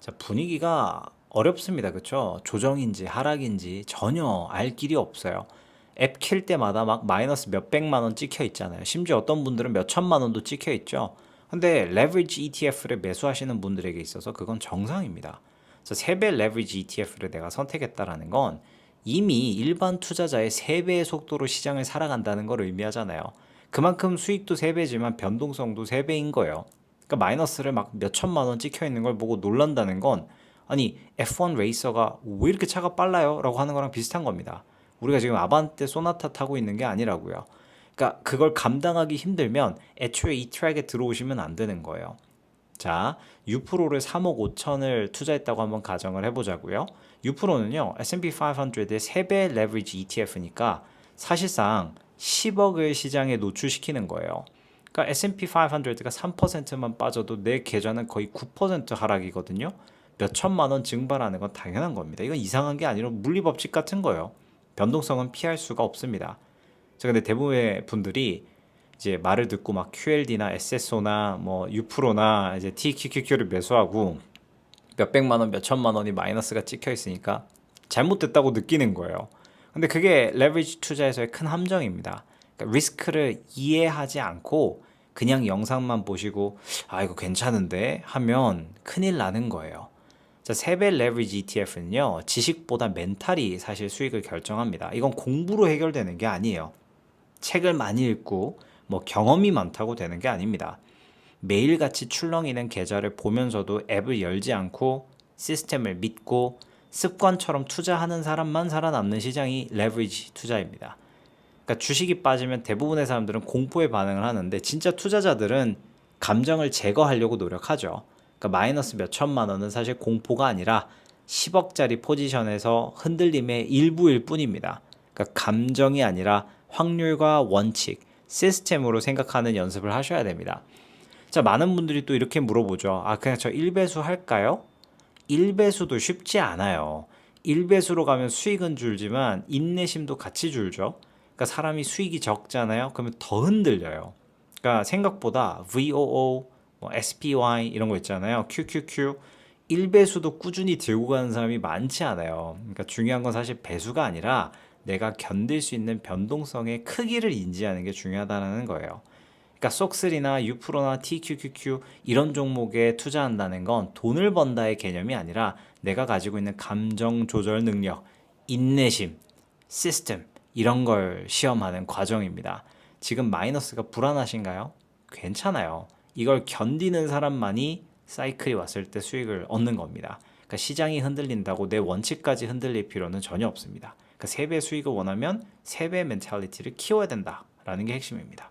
자, 분위기가 어렵습니다. 그쵸? 조정인지 하락인지 전혀 알 길이 없어요. 앱 킬 때마다 막 마이너스 몇백만 원 찍혀 있잖아요. 심지어 어떤 분들은 몇 천만 원도 찍혀 있죠. 근데 레버리지 ETF를 매수하시는 분들에게 있어서 그건 정상입니다. 그래서 3배 레버리지 ETF를 내가 선택했다라는 건 이미 일반 투자자의 3배의 속도로 시장을 살아간다는 걸 의미하잖아요. 그만큼 수익도 3배지만 변동성도 3배인 거예요. 그러니까 마이너스를 막 몇 천만 원 찍혀 있는 걸 보고 놀란다는 건 아니 F1 레이서가 왜 이렇게 차가 빨라요? 라고 하는 거랑 비슷한 겁니다. 우리가 지금 아반떼 소나타 타고 있는 게 아니라고요. 그러니까 그걸 감당하기 힘들면 애초에 이 트랙에 들어오시면 안 되는 거예요. 자, 유프로를 3억 5천을 투자했다고 한번 가정을 해보자고요. 유프로는요, S&P 500의 3배 레버리지 ETF니까 사실상 10억을 시장에 노출시키는 거예요. 그러니까 S&P 500가 3%만 빠져도 내 계좌는 거의 9% 하락이거든요. 몇 천만 원 증발하는 건 당연한 겁니다. 이건 이상한 게 아니라 물리 법칙 같은 거예요. 변동성은 피할 수가 없습니다. 자, 근데 대부분의 분들이 이제 말을 듣고 막 QLD나 SSO나 뭐 U 프로나 이제 TQQQ를 매수하고 몇 백만 원, 몇 천만 원이 마이너스가 찍혀 있으니까 잘못됐다고 느끼는 거예요. 근데 그게 레버리지 투자에서의 큰 함정입니다. 그러니까 리스크를 이해하지 않고 그냥 영상만 보시고 아 이거 괜찮은데 하면 큰일 나는 거예요. 자, 세배 레버리지 ETF는요. 지식보다 멘탈이 사실 수익을 결정합니다. 이건 공부로 해결되는 게 아니에요. 책을 많이 읽고 뭐 경험이 많다고 되는 게 아닙니다. 매일같이 출렁이는 계좌를 보면서도 앱을 열지 않고 시스템을 믿고 습관처럼 투자하는 사람만 살아남는 시장이 레버리지 투자입니다. 그러니까 주식이 빠지면 대부분의 사람들은 공포에 반응을 하는데 진짜 투자자들은 감정을 제거하려고 노력하죠. 그러니까 마이너스 몇 천만 원은 사실 공포가 아니라 10억짜리 포지션에서 흔들림의 일부일 뿐입니다. 그러니까 감정이 아니라 확률과 원칙, 시스템으로 생각하는 연습을 하셔야 됩니다. 자, 많은 분들이 또 이렇게 물어보죠. 아, 그냥 저 1배수 할까요? 1배수도 쉽지 않아요. 1배수로 가면 수익은 줄지만 인내심도 같이 줄죠. 그러니까 사람이 수익이 적잖아요. 그러면 더 흔들려요. 그러니까 생각보다 VOO, 뭐 SPY 이런 거 있잖아요. QQQ 1배수도 꾸준히 들고 가는 사람이 많지 않아요. 그러니까 중요한 건 사실 배수가 아니라 내가 견딜 수 있는 변동성의 크기를 인지하는 게 중요하다는 거예요. 그러니까 속스리나 유프로나 TQQQ 이런 종목에 투자한다는 건 돈을 번다의 개념이 아니라 내가 가지고 있는 감정 조절 능력, 인내심, 시스템 이런 걸 시험하는 과정입니다. 지금 마이너스가 불안하신가요? 괜찮아요. 이걸 견디는 사람만이 사이클이 왔을 때 수익을 얻는 겁니다. 그러니까 시장이 흔들린다고 내 원칙까지 흔들릴 필요는 전혀 없습니다. 그러니까 3배 수익을 원하면 3배 멘탈리티를 키워야 된다라는 게 핵심입니다.